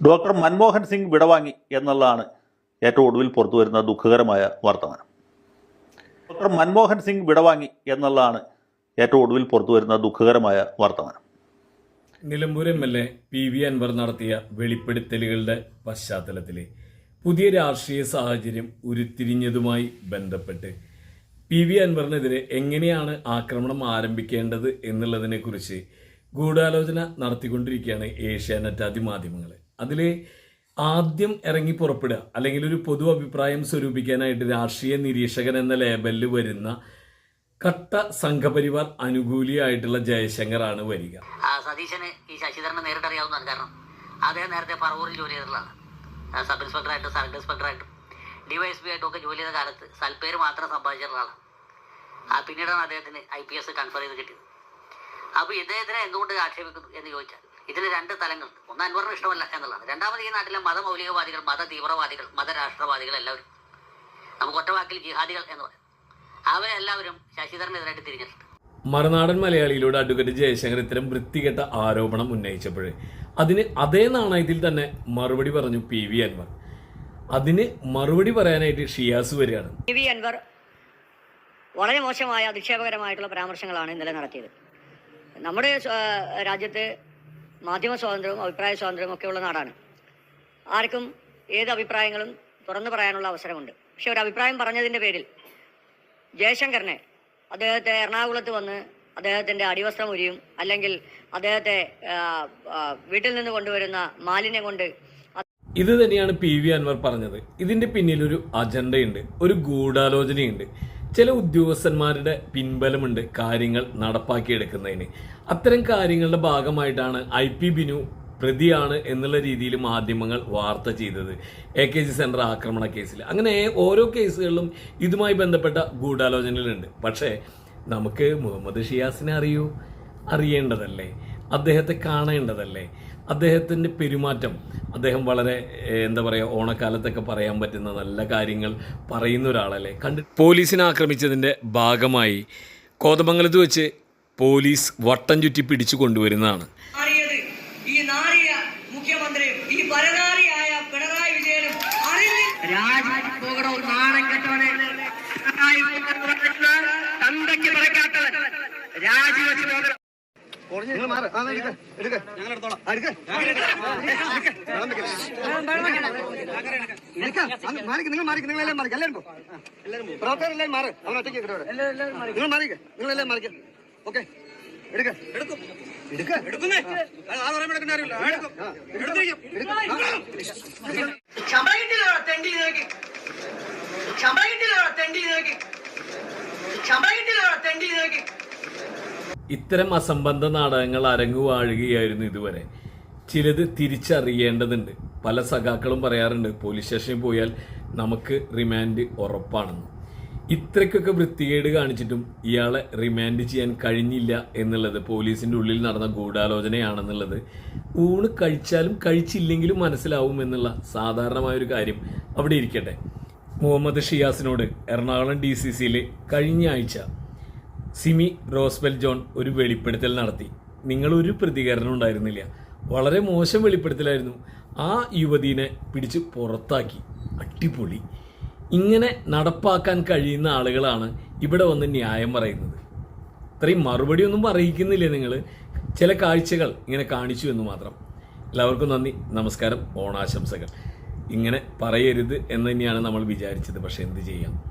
Doctor Manmohan Singh വിടവാങ്ങി എന്നുള്ളതാണ് ഏറ്റവും ഒടുവിൽ പുറത്തു വരുന്ന ദുഃഖകരമായ വർത്തമാനം. ഡോക്ടർ മൻമോഹൻ സിംഗ് വിടവാങ്ങി എന്നുള്ളതാണ് ഏറ്റവും ഒടുവിൽ പുറത്തു വരുന്ന ദുഃഖകരമായ വർത്തമാനം. Nilambur M L A P V Anvar നടത്തിയ വെളിപ്പെടുത്തലുകളുടെ പശ്ചാത്തലത്തിൽ പുതിയ രാഷ്ട്രീയ സാഹചര്യം ഉരുത്തിരിഞ്ഞതുമായി ബന്ധപ്പെട്ട് പി വി അൻവറിനെതിരെ എങ്ങനെയാണ് ആക്രമണം ആരംഭിക്കേണ്ടത് എന്നുള്ളതിനെക്കുറിച്ച് ഗൂഢാലോചന നടത്തിക്കൊണ്ടിരിക്കുകയാണ് ഏഷ്യാനെറ്റ് അതിമാധ്യമങ്ങൾ അതിൽ ആദ്യം ഇറങ്ങി പുറപ്പെടുക. അല്ലെങ്കിൽ ഒരു പൊതു അഭിപ്രായം സ്വരൂപിക്കാനായിട്ട് രാഷ്ട്രീയ നിരീക്ഷകൻ എന്ന ലേബലിൽ വരുന്ന കട്ട സംഘപരിവാർ അനുകൂലിയായിട്ടുള്ള ജയശങ്കറാണ് വരിക. സതീശന് ഈ ശശിധരനെ നേരിട്ട് അറിയാവുന്നതാണ് കാരണം അദ്ദേഹം നേരത്തെ പറവൂരിൽ ജോലി ചെയ്തിട്ടുള്ളതാണ്. സബ് ഇൻസ്പെക്ടറായിട്ടും സബ് ഇൻസ്പെക്ടറായിട്ടും. ഡിവൈഎസ്പി ആയിട്ടും ഒക്കെ ജോലി ചെയ്ത കാലത്ത് സൽപ്പേര് മാത്രം സമ്പാദിച്ചിട്ടുള്ള ആളാണ്. ആ പിന്നീടാണ് അദ്ദേഹത്തിന് ഐ പി എസ് കൺഫർ ചെയ്ത് കിട്ടിയത്. അപ്പോൾ ഇദ്ദേഹത്തിനെ എന്തുകൊണ്ട് ആക്ഷേപിക്കുന്നു എന്ന് ചോദിച്ചാൽ ഇതിന് രണ്ട് തലങ്ങൾ. ഒന്ന് അൻവറിന് ഇഷ്ടമല്ല എന്നുള്ളതാണ്. രണ്ടാമത് ഈ നാട്ടിലെ മതമൗലികവാദികൾ മത തീവ്രവാദികൾ മതരാഷ്ട്രവാദികൾ എല്ലാവരും. നമുക്ക് ഒറ്റവാക്കിൽ ജിഹാദികൾ എന്ന് പറയും. അവരെല്ലാവരും ശശിധരനെതിരായിട്ട് തിരിഞ്ഞിട്ടുണ്ട്. മറുനാടൻ മലയാളിയിലൂടെ അഡ്വക്കേറ്റ് ജയശങ്കർ ഇത്തരം വൃത്തികെട്ട ആരോപണം ഉന്നയിച്ചപ്പോഴേ അതിന് അതേ നാണയത്തിൽ തന്നെ മറുപടി പറഞ്ഞു പി വി അൻവർ. അതിന് മറുപടി പറയാനായിട്ട് ഷിയാസ് വരികയാണ്. പി വി അൻവർ വളരെ മോശമായ അധിക്ഷേപകരമായിട്ടുള്ള പരാമർശങ്ങളാണ് ഇന്നലെ നടത്തിയത്. നമ്മുടെ രാജ്യത്ത് മാധ്യമ സ്വാതന്ത്ര്യവും അഭിപ്രായ സ്വാതന്ത്ര്യവും ഒക്കെ ഉള്ള നാടാണ്. ആർക്കും ഏത് അഭിപ്രായങ്ങളും തുറന്നു പറയാനുള്ള അവസരമുണ്ട്. പക്ഷെ ഒരു അഭിപ്രായം പറഞ്ഞതിന്റെ പേരിൽ ജയശങ്കറിനെ അദ്ദേഹത്തെ എറണാകുളത്ത് വന്ന് അദ്ദേഹത്തിന്റെ അടിവസ്ത്രം ഉരിയും അല്ലെങ്കിൽ അദ്ദേഹത്തെ വീട്ടിൽ നിന്ന് കൊണ്ടുവരുന്ന മാലിന്യം കൊണ്ട് ഇത് തന്നെയാണ് പി വി അൻവർ പറഞ്ഞത്. ഇതിന്റെ പിന്നിൽ ഒരു അജണ്ടയുണ്ട് ഒരു ഗൂഢാലോചനയുണ്ട്. ചില ഉദ്യോഗസ്ഥന്മാരുടെ പിൻബലമുണ്ട് കാര്യങ്ങൾ നടപ്പാക്കിയെടുക്കുന്നതിന്. അത്തരം കാര്യങ്ങളുടെ ഭാഗമായിട്ടാണ് ഐ പി ബിനു പ്രതിയാണ് എന്നുള്ള രീതിയിൽ മാധ്യമങ്ങൾ വാർത്ത ചെയ്തത്. എ കെ ജി സെന്റർ ആക്രമണ കേസിൽ. അങ്ങനെ ഓരോ കേസുകളിലും ഇതുമായി ബന്ധപ്പെട്ട ഗൂഢാലോചനകളുണ്ട്. പക്ഷേ നമുക്ക് മുഹമ്മദ് ഷിയാസിനെ അറിയൂ. അറിയേണ്ടതല്ലേ? അദ്ദേഹത്തെ കാണേണ്ടതല്ലേ? അദ്ദേഹത്തിന്റെ പെരുമാറ്റം അദ്ദേഹം വളരെ എന്താ പറയുക ഓണക്കാലത്തൊക്കെ പറയാൻ പറ്റുന്ന നല്ല കാര്യങ്ങൾ പറയുന്ന ഒരാളല്ലേ. കണ്ട് പോലീസിനെ ആക്രമിച്ചതിന്റെ ഭാഗമായി കോതമംഗലത്ത് വെച്ച് പോലീസ് വട്ടം ചുറ്റി പിടിച്ചു കൊണ്ടുവരുന്നതാണ്. രാജിവെച്ച് പോകണം. നിങ്ങൾ മാറി. നിങ്ങൾ എല്ലാവരും മാറിക്ക്, എല്ലാവരും പോ. പ്രവർത്തകർ എല്ലാവരും മാറി. അവൻ ഒറ്റയ്ക്ക്. നിങ്ങൾ മാറി നിങ്ങൾ എല്ലാവരും മാറിക്ക്. ഓക്കേ. എടുക്ക്. എടുക്ക്. ശമ്പളം കിട്ടില്ലോ തെണ്ടി നിനക്ക്. ശമ്പളം കിട്ടില്ലോ തെണ്ടി നിനക്ക്. ശമ്പളം കിട്ടില്ലോ തെണ്ടി നിനക്ക്. ഇത്തരം അസംബന്ധ നാടകങ്ങൾ അരങ്ങുവാഴുകയായിരുന്നു ഇതുവരെ. ചിലത് തിരിച്ചറിയേണ്ടതുണ്ട്. പല സഖാക്കളും പറയാറുണ്ട് പോലീസ് സ്റ്റേഷനിൽ പോയാൽ നമുക്ക് റിമാൻഡ് ഉറപ്പാണെന്ന്. ഇത്രയ്ക്കൊക്കെ വൃത്തികേട് കാണിച്ചിട്ടും ഇയാളെ റിമാൻഡ് ചെയ്യാൻ കഴിഞ്ഞില്ല എന്നുള്ളത് പോലീസിന്റെ ഉള്ളിൽ നടന്ന ഗൂഢാലോചനയാണെന്നുള്ളത് ഊണ് കഴിച്ചാലും കഴിച്ചില്ലെങ്കിലും മനസ്സിലാവും എന്നുള്ള സാധാരണമായ ഒരു കാര്യം അവിടെ ഇരിക്കട്ടെ. മുഹമ്മദ് ഷിയാസിനോട് എറണാകുളം ഡി സി സിയിൽ കഴിഞ്ഞ ആഴ്ച സിമി റോസ്ബെൽ ജോൺ ഒരു വെളിപ്പെടുത്തൽ നടത്തി. നിങ്ങളൊരു പ്രതികരണം ഉണ്ടായിരുന്നില്ല. വളരെ മോശം വെളിപ്പെടുത്തലായിരുന്നു. ആ യുവതീനെ പിടിച്ച് പുറത്താക്കി. അടിപൊളി. ഇങ്ങനെ നടപ്പാക്കാൻ കഴിയുന്ന ആളുകളാണ് ഇവിടെ വന്ന് ന്യായം പറയുന്നത്. ഇത്രയും മറുപടി ഒന്നും അറിയിക്കുന്നില്ല നിങ്ങൾ ചില കാഴ്ചകൾ ഇങ്ങനെ കാണിച്ചു എന്ന് മാത്രം. എല്ലാവർക്കും നന്ദി. നമസ്കാരം. ഓണാശംസകൾ. ഇങ്ങനെ പറയരുത് എന്ന് തന്നെയാണ് നമ്മൾ വിചാരിച്ചത്. പക്ഷേ എന്ത് ചെയ്യാം?